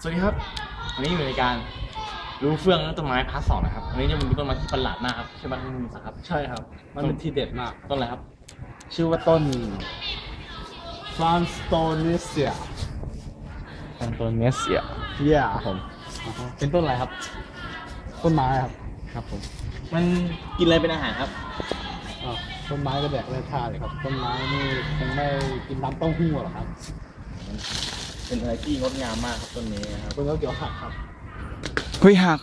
สวัสดีครับ วันนี้อยู่ในการรู้เฟื่องต้นไม้พาร์ทสองนะครับ วันนี้จะมาดูต้นไม้ที่ประหลาดมากครับใช่ไหมคุณมุสักครับ ใช่ครับ มันเป็นทีเด็ดมาก ต้นอะไรครับ ชื่อว่าต้นฟรานสโตนิเซียต้นต้นเนสเซียเยี่ยครับผม เป็นต้นอะไรครับ ต้นไม้ครับ ครับผม มันกินอะไรเป็นอาหารครับอ้าวต้นไม้ก็แดกได้ท่าเลยครับ ต้นไม้นี่คงไม่กินน้ำเต้าหู้หรอกครับ เป็นอะไรที่งดงามมากครับต้นนี้นะครับต้นแล้วเดี๋ยวหักครับเฮ้ยหัก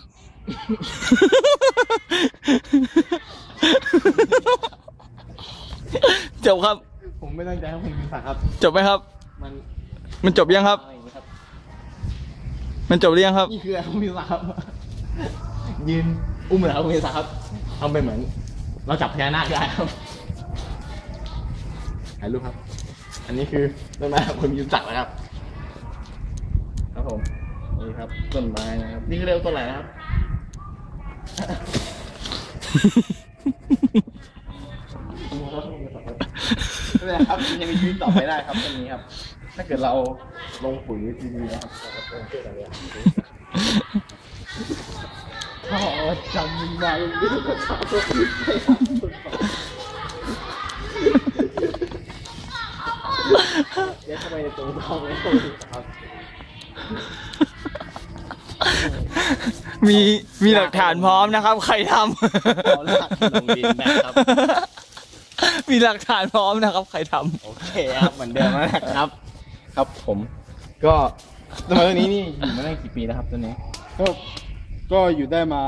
จบครับ ผมไม่ตั้งใจให้คุณมุสักครับ จบไหมครับ มันมันจบยังครับอะไรอย่างนี้ครับ มันจบหรือยังครับ นี่คืออะไรคุณมุสักครับ ยืนอุ้มเหมือนครับคุณมุสักครับทำไปเหมือน เราจับพญานาคได้ครับถ่ายรูปครับ อันนี้คือต้นไม้ของคุณมุสักนะครับครับผมนี่ ครับ ต้นไม้นะครับ นี่คือเรียกว่าต้นอะไรนะครับ ไม่เป็นไรครับมันยังมีชีวิตต่อไปได้ครับต้นนี้ครับ ถ้าเกิดเราลงปุ๋ยดีๆนะครับเราจะเกิดอะไรอะพ่อจำมึงมาลุงดิก็ชอบตัวนี้ไปครับเดี๋ยวเข้าไปในตรงท้องเลยครับ มีมีหลักฐานพร้อมนะครับ ใครทเอาลากลงดินนะครับำมีหลักฐานพร้อมนะครับ ใครทโอเคครับเหมือนเดิมนะครับ ครับผมก็ต้นไม้ต้นนี้นี่อยู่มาได้กี่ปีแล้วครับต้นนี้ก็ก็อยู่ได้มา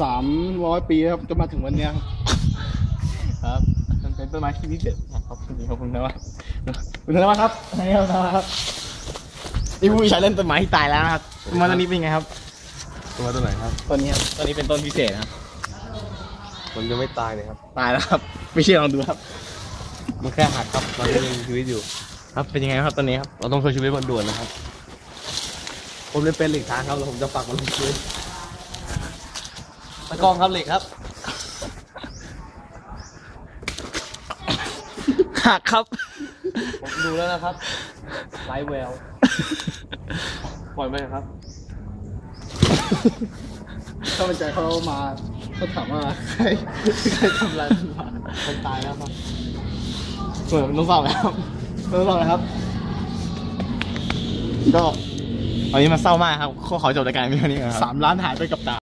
สามร้อยปีแล้วครับจนมาถึงวันเนี้ยครับครับมันเป็นต้นไม้ที่พิเศษนะครับคุณดีขอบคุณนะว่าคุณธนวัฒน์ครับอันนี้ครับธ นวัฒน์ครับนี่ผู้ชายเล่นต้นไม้ที่ตายแล้วนะครับต้นไม้ต้นนี้เป็นไงครับ ตัวตัวไหนครับต้นนี้ครับต้นนี้เป็นต้นพิเศษนะครับมันยังไม่ตายเลยครับ ตายแล้วครับ ไม่เชื่อลองดูครับ มันแค่หักครับตอนนี้ยังมีชีวิตอยู่ ครับ เป็นยังไงครับต้นนี้ครับ เราต้องช่วยชีวิตมันด่วนนะครับ ผมเลยเป็นหลีกทางครับแล้วผมจะปักมันลงพื้นตะกองครับเหล็กครับำหักครับ ผมดูแล้วนะครับ ไลฟ์แววปล่อยไปครับ ถ้ามันใจเขามาเขาถามว่าใครใครทำอะไรมันมาคนตายแล้วครับเหมือนต้องเศร้าแล้วต้องเศร้าแล้วครับ ก็ตอนนี้มันเศร้ามากครับข้อขอจบรายการเพียงเท่านี้ก่อนครับ สามล้านหายไปกับตา